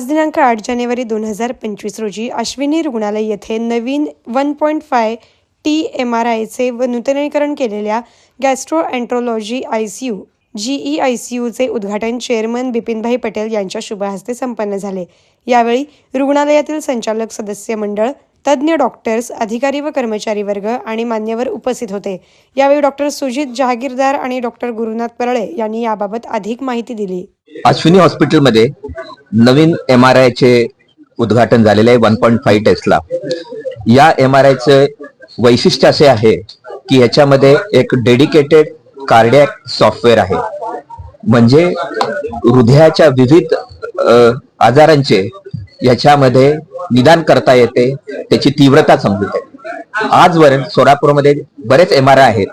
आज दिनांक आठ जानेवारी दोन हजार पंचवीस रोजी अश्विनी रुग्णालय येथे नवीन one point five T M R आयचे व नूतनीकरण केलेल्या gastroenterology I C U GE I C यूचे उद्घाटन चेअरमन बिपिनभाई पटेल यांच्या शुभहस्ते संपन्न झाले. यावेळी रुग्णालयातील संचालक सदस्य मंडळ तज्ज्ञ डॉक्टर्स अधिकारी व कर्मचारी वर्ग आणि मान्यवर उपस्थित होते. यावेळी डॉक्टर सुजित जहागीरदार आणि डॉक्टर गुरुनाथ परळे यांनी याबाबत अधिक माहिती दिली. अश्विनी हॉस्पिटलमध्ये नवीन एम आर आयचे उद्घाटन झालेले आहे वन पॉईंट फाईव्ह टेस्टला या एम आर आयचे वैशिष्ट्य असे आहे की याच्यामध्ये एक डेडिकेटेड कार्डियक सॉफ्टवेअर आहे. म्हणजे हृदयाच्या विविध आजारांचे याच्यामध्ये निदान करता येते त्याची तीव्रता समजते. आजवर सोलापूरमध्ये बरेच एम आर आय आहेत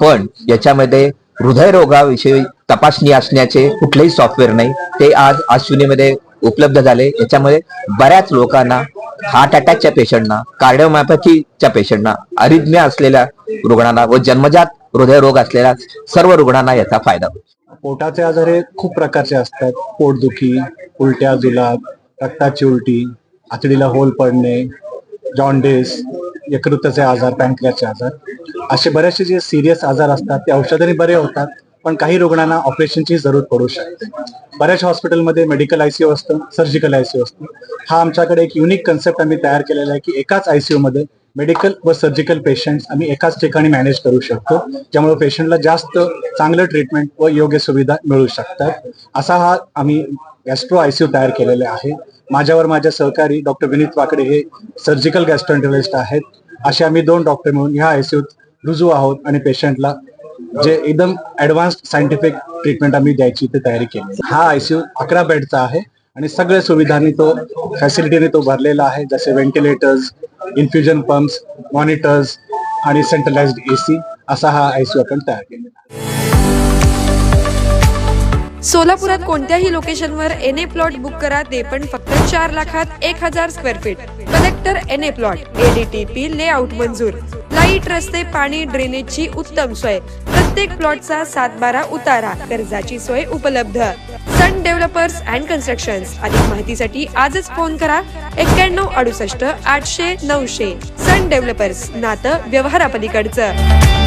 पण याच्यामध्ये हृदयरोगाविषयी तपासणी असण्याचे कुठलेही सॉफ्टवेअर नाही. ते आज अश्विनीमध्ये उपलब्ध झाले. याच्यामुळे बऱ्याच लोकांना हार्ट अटॅकच्या पेशंटना कार्डिओमॅपॅथीच्या पेशंटना अरिज्ञ असलेल्या रुग्णांना व जन्मजात हृदयरोग असलेल्या सर्व रुग्णांना याचा फायदा होतो. पोटाचे आजार हे खूप प्रकारचे असतात. पोटदुखी उलट्या जुलाब रक्ताची उलटी आतडीला होल पडणे जॉन्डिस यकृताचे आजार पॅन्क्रियाचे आजार. असे बरेचसे जे सिरियस आजार असतात ते औषधाने बरे होतात. पण काही रुग्णांना ऑपरेशनची जरूर पडू शकते. बऱ्याच हॉस्पिटलमध्ये मेडिकल आयसीयू असतं सर्जिकल आयसीयू असतं. हा आमच्याकडे एक युनिक कन्सेप्ट आम्ही तयार केलेला आहे की एकाच आयसीयू मध्ये मेडिकल व सर्जिकल पेशंट्स आम्ही एकाच ठिकाणी मॅनेज करू शकतो ज्यामुळे पेशंटला जास्त चांगलं ट्रीटमेंट व योग्य सुविधा मिळू शकतात. असा हा आम्ही गॅस्ट्रो आयसीयू तयार केलेला आहे. माझ्यावर माझ्या सहकारी डॉक्टर विनीत वाकडे हे सर्जिकल गॅस्ट्रोएंटरोलिस्ट आहेत. असे आम्ही दोन डॉक्टर मिळून ह्या आयसीयूत रुजू आहोत आणि पेशंटला जे एकदम ऍडव्हान्स सायंटिफिक ट्रीटमेंट आम्ही द्यायची ते तयारी केली. हा आयसीयू अकरा बेडचा आहे आणि सगळ्या सुविधांनी तो फॅसिलिटीने तो भरलेला आहे जसे व्हेंटिलेटर्स इन्फ्युजन पंप्स मॉनिटर्स आणि सेंट्रलाइज्ड एसी असा हा आयसीयू आपण तयार केलेला आहे. सोलापुरात कोणत्याही लोकेशनवर एन ए प्लॉट बुक करा ते पण फक्त चार लाखात एक हजार square feet collector N A plot ADTP layout मंजूर. लाइट रस्ते पाणी ड्रेनेजची उत्तम सोय. प्रत्येक प्लॉटचा सात बारा उतारा कर्जाची सोय उपलब्ध. सन डेव्हलपर्स अँड कन्स्ट्रक्शन्स अधिक माहितीसाठी आजच फोन करा. एक्क्याण्णव अडुसष्ट आठशे नऊशे. सन डेव्हलपर्स नातं व्यवहारापलीकडचं.